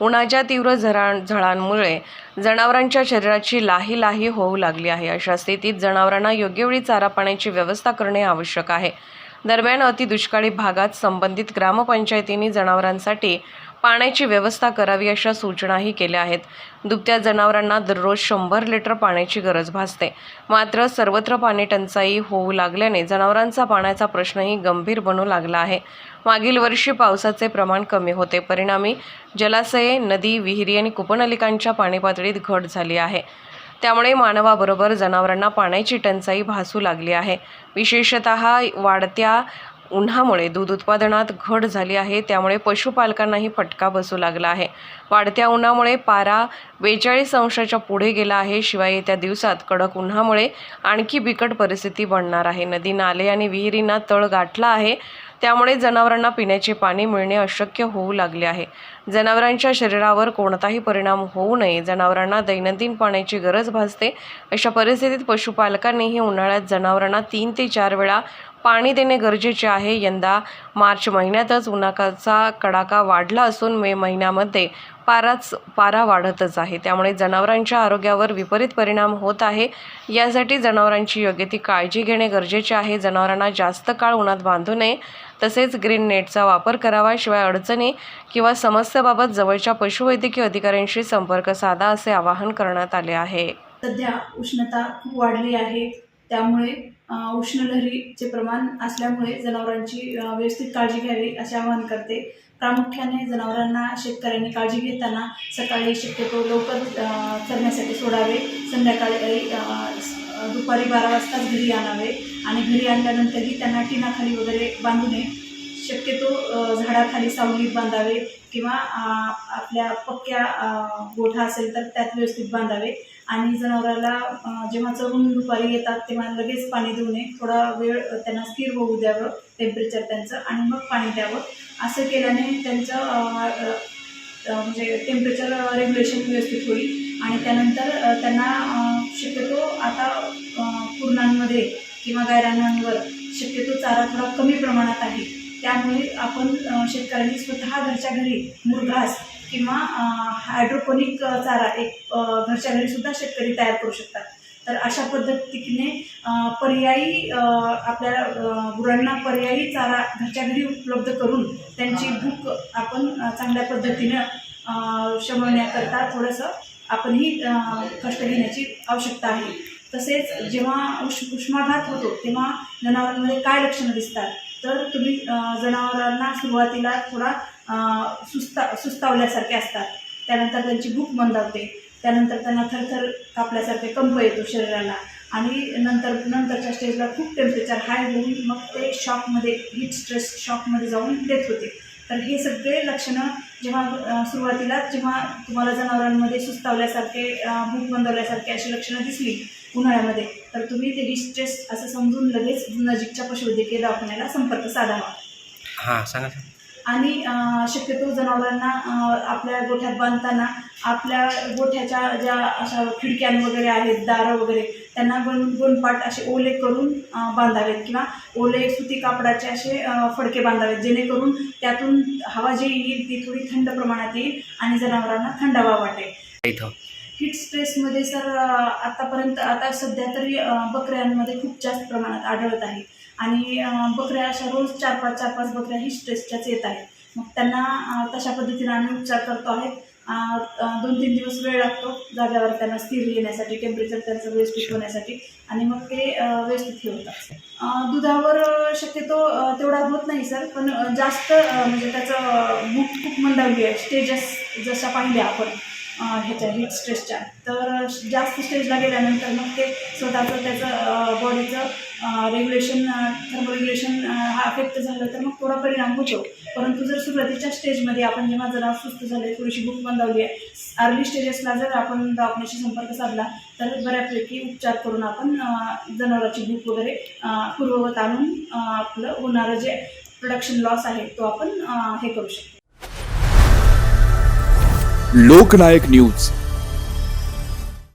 उन्हाच्या तीव्र झरा झळांमुळे जनावरांच्या शरीराची लाही लाही होऊ लागली आहे. अशा स्थितीत जनावरांना योग्य वेळी चारा पाण्याची व्यवस्था करणे आवश्यक आहे. दरम्यान अतिदुष्काळी भागात संबंधित ग्रामपंचायतींनी जनावरांसाठी पाण्याची व्यवस्था करावी अशा सूचनाही केल्या आहेत. दुभत्या जनावरांना दररोज शंभर लिटर पाण्याची गरज भासते. मात्र सर्वत्र पाणी टंचाई होऊ लागल्याने जनावरांचा पाण्याचा प्रश्नही गंभीर बनू लागला आहे. मागील वर्षी पावसाचे प्रमाण कमी होते. परिणामी जलाशये नदी विहिरी आणि कुपनलिकांच्या पाणी पातळीत घट झाली आहे. त्यामुळे मानवाबरोबर जनावरांना पाण्याची टंचाई भासू लागली आहे. विशेषत वाढत्या उन्हामुळे दूध उत्पादनात घट झाली आहे. त्यामुळे पशुपालकांनाही फटका बसू लागला आहे. वाढत्या उन्हामुळे पारा बेचाळीस अंशाच्या पुढे गेला आहे. शिवाय येत्या दिवसात कडक उन्हामुळे आणखी बिकट परिस्थिती बनणार आहे. नदी नाले आणि विहिरींना तळ गाठला आहे. त्यामुळे जनावरांना पिण्याचे पाणी मिळणे अशक्य होऊ लागले आहे. जनावरांच्या शरीरावर कोणताही परिणाम होऊ नये. जनावरांना दैनंदिन पाण्याची गरज भासते. अशा परिस्थितीत पशुपालकांनीही उन्हाळ्यात जनावरांना तीन ते चार वेळा पाणी देणे गरजेचे आहे. यंदा मार्च महिन्यातच उन्हाचा कडाका वाढला असून मे महिन्यामध्ये पाराच पारा वाढतच आहे. त्यामुळे जनावरांच्या आरोग्यावर विपरीत परिणाम होत आहे. यासाठी जनावरांची योग्य ती काळजी घेणे गरजेचे आहे. जनावरांना जास्त काळ उन्हात बांधू नये. तसेच ग्रीन नेटचा वापर करावा शिवाय अडचणी किंवा समस्याबाबत जवळच्या पशुवैद्यकीय अधिकाऱ्यांशी संपर्क साधा असे आवाहन करण्यात आले आहे. सध्या उष्णता खूप वाढली आहे. त्यामुळे उष्णलहरीचे प्रमाण असल्यामुळे जनावरांची व्यवस्थित काळजी घ्यावी असे आवाहन करते. प्रामुख्याने जनावरांना शेतकऱ्यांनी काळजी घेताना सकाळी शक्यतो लवकर चरण्यासाठी सोडावे. संध्याकाळी दुपारी बारा वाजताच घरी आणावे आणि घरी आणल्यानंतरही त्यांना टिनाखाली वगैरे बांधू नये. शक्यतो झाडाखाली सावलीत बांधावे किंवा आपल्या पक्क्या गोठा असेल तर त्यात व्यवस्थित बांधावे. आणि जनावराला जेव्हा चरून दुपारी येतात तेव्हा लगेच पाणी देऊ नये. थोडा वेळ त्यांना स्थिर होऊ द्यावं टेम्परेचर त्यांचं आणि मग पाणी द्यावं. असं केल्याने त्यांचं म्हणजे टेम्परेचर रेग्युलेशन व्यवस्थित होईल. आणि त्यानंतर त्यांना शक्यतो आता पूर्णांमध्ये कुरणांमध्ये किंवा गायरानांवर शक्यतो चारा थोडा कमी प्रमाणात आहे. त्यामुळे आपण शेतकऱ्यांनी स्वतः घरच्या घरी मुरघास किंवा हायड्रोपोनिक चारा एक घरच्या घरी सुद्धा शेतकरी तयार करू शकतात. तर अशा पद्धतीने पर्यायी आपल्या गुरांना पर्यायी चारा घरच्या घरी उपलब्ध करून त्यांची भूक आपण चांगल्या पद्धतीनं शमवण्याकरता थोडंसं आपणही कष्ट घेण्याची आवश्यकता आहे. तसेच जेव्हा उष उष्माघात होतो तेव्हा जनावरांमध्ये काय लक्षणं दिसतात? तर तुम्ही जनावरांना सुरुवातीला थोडा सुस्ता सुस्तावल्यासारखे असतात. त्यानंतर त्यांची भूक मंदावते. त्यानंतर त्यांना थरथर कापल्यासारखे कंप येतो शरीराला. आणि नंतर नंतरच्या स्टेजला खूप टेम्परेचर हाय होऊन मग ते शॉकमध्ये हीट स्ट्रेस शॉकमध्ये जाऊन डेथ होते. तर हे सगळे लक्षणं जेव्हा सुरुवातीला जेव्हा तुम्हाला जनावरांमध्ये सुस्तावल्यासारखे भूक बंदवल्यासारखे अशी लक्षणं दिसली उन्हाळ्यामध्ये तर तुम्ही ते डिस्ट्रेस असं समजून लगेच नजीकच्या पशुवैद्यकीय दवाखान्याला संपर्क साधावा. हां सांगा आणि शक्यतो जनावरांना आपल्या गोठ्यात बांधताना आपल्या गोठ्याच्या ज्या अशा खिडक्यां वगैरे आहेत दारं वगैरे त्यांना गण गोणपाट असे ओले करून बांधावेत किंवा ओले सुती कापडाचे असे फडके बांधावेत जेणेकरून त्यातून हवा जी येईल ती थोडी थंड प्रमाणात येईल आणि जनावरांना थंडावा वाटेल. हीट स्ट्रेसमध्ये सर आतापर्यंत आता सध्या तरी बकऱ्यांमध्ये खूप जास्त प्रमाणात आढळत आहे. आणि बकऱ्या अशा रोज चार पाच चार पाच बकऱ्या हीट स्ट्रेसच्याच येत आहेत. मग त्यांना तशा पद्धतीने आम्ही उपचार करतो अ, दोन तीन दिवस वेळ लागतो जाग्यावर त्यांना स्थिर येण्यासाठी टेम्परेचर त्यांचं व्यवस्थित होण्यासाठी आणि मग ते व्यवस्थित हे होतात. दुधावर शक्यतो तेवढा होत नाही सर पण जास्त म्हणजे त्याचं भूक खूप मंदावली आहे. स्टेजस जशा पाहिल्या आपण. ह्याच्या हीट स्ट्रेसच्या तर जास्त स्टेजला गेल्यानंतर मग ते स्वतःचं त्याचं बॉडीचं रेग्युलेशन थर्मो रेग्युलेशन हा अफेक्ट झालं तर मग थोडा परिणाम होतो. परंतु जर सुरुवातीच्या स्टेजमध्ये आपण जेव्हा जरा सुस्त झाले थोडीशी भूक मंदावली आहे अर्ली स्टेजेसला जर आपण दवाखान्याशी संपर्क साधला तर बऱ्यापैकी उपचार करून आपण जनावराची भूक वगैरे पूर्ववत आणून आपलं होणारं जे प्रोडक्शन लॉस आहे तो आपण हे करू शकतो. लोकनायक न्यूज.